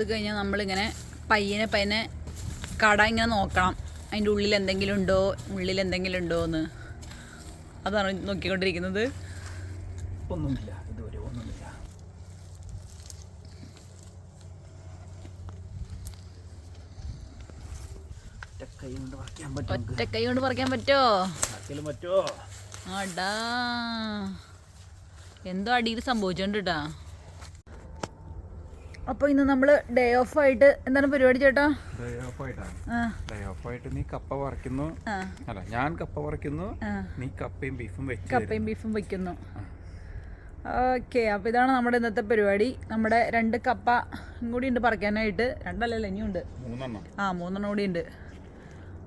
അത് കഴിഞ്ഞാൽ നമ്മളിങ്ങനെ പയ്യനെ പയ്യനെ കട ഇങ്ങനെ നോക്കണം. അതിന്റെ ഉള്ളിൽ എന്തെങ്കിലും ഉണ്ടോ? ഉള്ളിൽ എന്തെങ്കിലും ഉണ്ടോ എന്ന്. അതാണ് നോക്കിക്കൊണ്ടിരിക്കുന്നത്. ഒന്നുമില്ല. ഇതുവരെ ഒന്നുമില്ല. ഒറ്റ കൈ കൊണ്ട് പറ്റും പറിക്കാൻ പറ്റോ? പറ്റുമോ? ആടാ. എന്തോ അടിയിൽ സംഭവിച്ചോണ്ട് കേട്ടാ അപ്പോൾ ഇന്ന് നമ്മൾ ഡേ ഓഫ് ആയിട്ട് എന്താണ് പരിപാടി ചേട്ടാ? ഡേ ഓഫ് ആയിട്ടാണ് ഡേ ഓഫ് ആയിട്ട് നീ കപ്പ വറക്കുന്നു അല്ല ഞാൻ കപ്പ വറക്കുന്നു നീ കപ്പയും ബീഫും വെച്ച് കപ്പയും ബീഫും വെക്കുന്നു. ഓക്കെ അപ്പോൾ ഇതാണ് നമ്മുടെ ഇന്നത്തെ പരിപാടി. നമ്മുടെ രണ്ട് കപ്പ കൂടി ഉണ്ട് പറിക്കാനായിട്ട്. രണ്ടല്ലല്ലോ ഇനിയുണ്ട്. മൂന്നെണ്ണം. ആ മൂന്നെണ്ണം കൂടി ഉണ്ട്.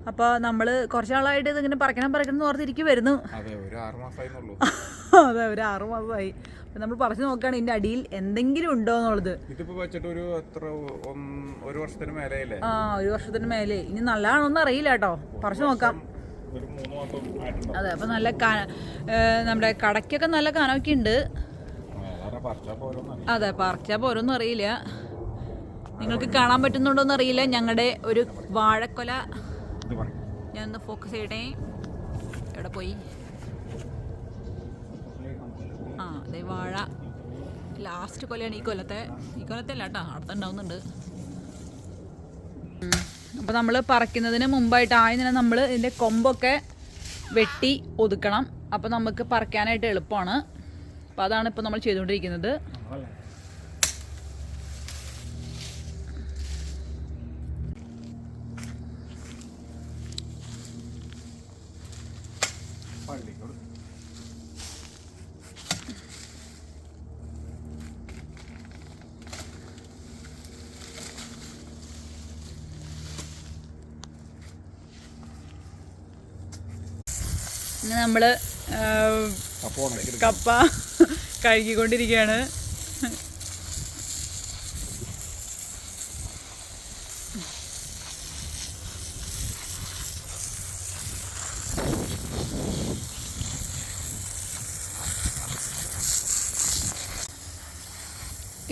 അപ്പോൾ നമ്മൾ കുറച്ച് നാളായിട്ട് ഇതിങ്ങനെ പറക്കണം പറിക്കണം എന്ന് ഓർത്തിരിക്കും വരുന്നു. അതെ ഒരു ആറ് മാസമായി അപ്പം നമ്മൾ പറഞ്ഞു നോക്കുകയാണ് ഇതിന്റെ അടിയിൽ എന്തെങ്കിലും ഉണ്ടോ എന്നുള്ളത്. ഇതിപ്പോ വെച്ചിട്ട് ഒരു എത്ര ഒരു വർഷത്തിന് മേലെയല്ലേ? ആ ഒരു വർഷത്തിന് മേലെ. ഇനി നല്ലതാണോന്ന് അറിയില്ല കേട്ടോ. പറഞ്ഞു നോക്കാം. അതെ അപ്പൊ നല്ല നമ്മുടെ കടയ്ക്കൊക്കെ നല്ല കനമൊക്കെ ഉണ്ട്. അതെ പറിച്ചാൽ പോരൊന്നും അറിയില്ല. നിങ്ങൾക്ക് കാണാൻ പറ്റുന്നുണ്ടോന്ന് അറിയില്ല. ഞങ്ങളുടെ ഒരു വാഴക്കൊല ഞാൻ ഒന്ന് ഫോക്കസ് ചെയ്യട്ടെ. എവിടെ പോയി? ആ അതെ വാഴ. ലാസ്റ്റ് കൊലയാണ് ഈ കൊല്ലത്തെ. ഈ കൊല്ലത്തെ അല്ല കേട്ടോ അടുത്തുണ്ടാവുന്നുണ്ട് അപ്പോൾ നമ്മൾ പറിക്കുന്നതിന് മുമ്പായിട്ട് ആദ്യം തന്നെ നമ്മൾ ഇതിന്റെ കൊമ്പൊക്കെ വെട്ടി ഒതുക്കണം. അപ്പോൾ നമുക്ക് പറിക്കാനായിട്ട് എളുപ്പമാണ്. അപ്പോൾ അതാണ് ഇപ്പോൾ നമ്മൾ ചെയ്തുകൊണ്ടിരിക്കുന്നത്. പള്ളിക്കോട് ഇന്ന് നമ്മൾ കപ്പ കഴുകിക്കൊണ്ടിരിക്കുകയാണ്.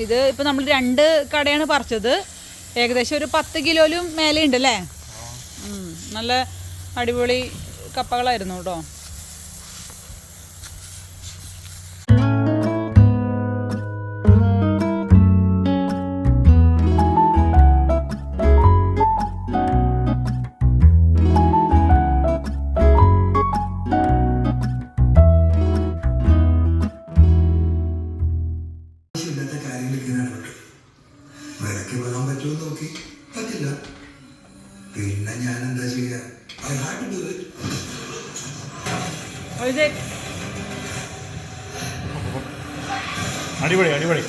ഇത് ഇപ്പം നമ്മൾ രണ്ട് കടയാണ് പറിച്ചത്. ഏകദേശം ഒരു പത്ത് കിലോയിലും മേലെ ഉണ്ട് അല്ലേ നല്ല അടിപൊളി കപ്പകളായിരുന്നു കേട്ടോ. പറ്റുമോ നോക്കി. പറ്റില്ല. പിന്നെ ഞാൻ എന്താ ചെയ്യുക I had to do it ഒരു അടിപൊളി അടിപൊളി.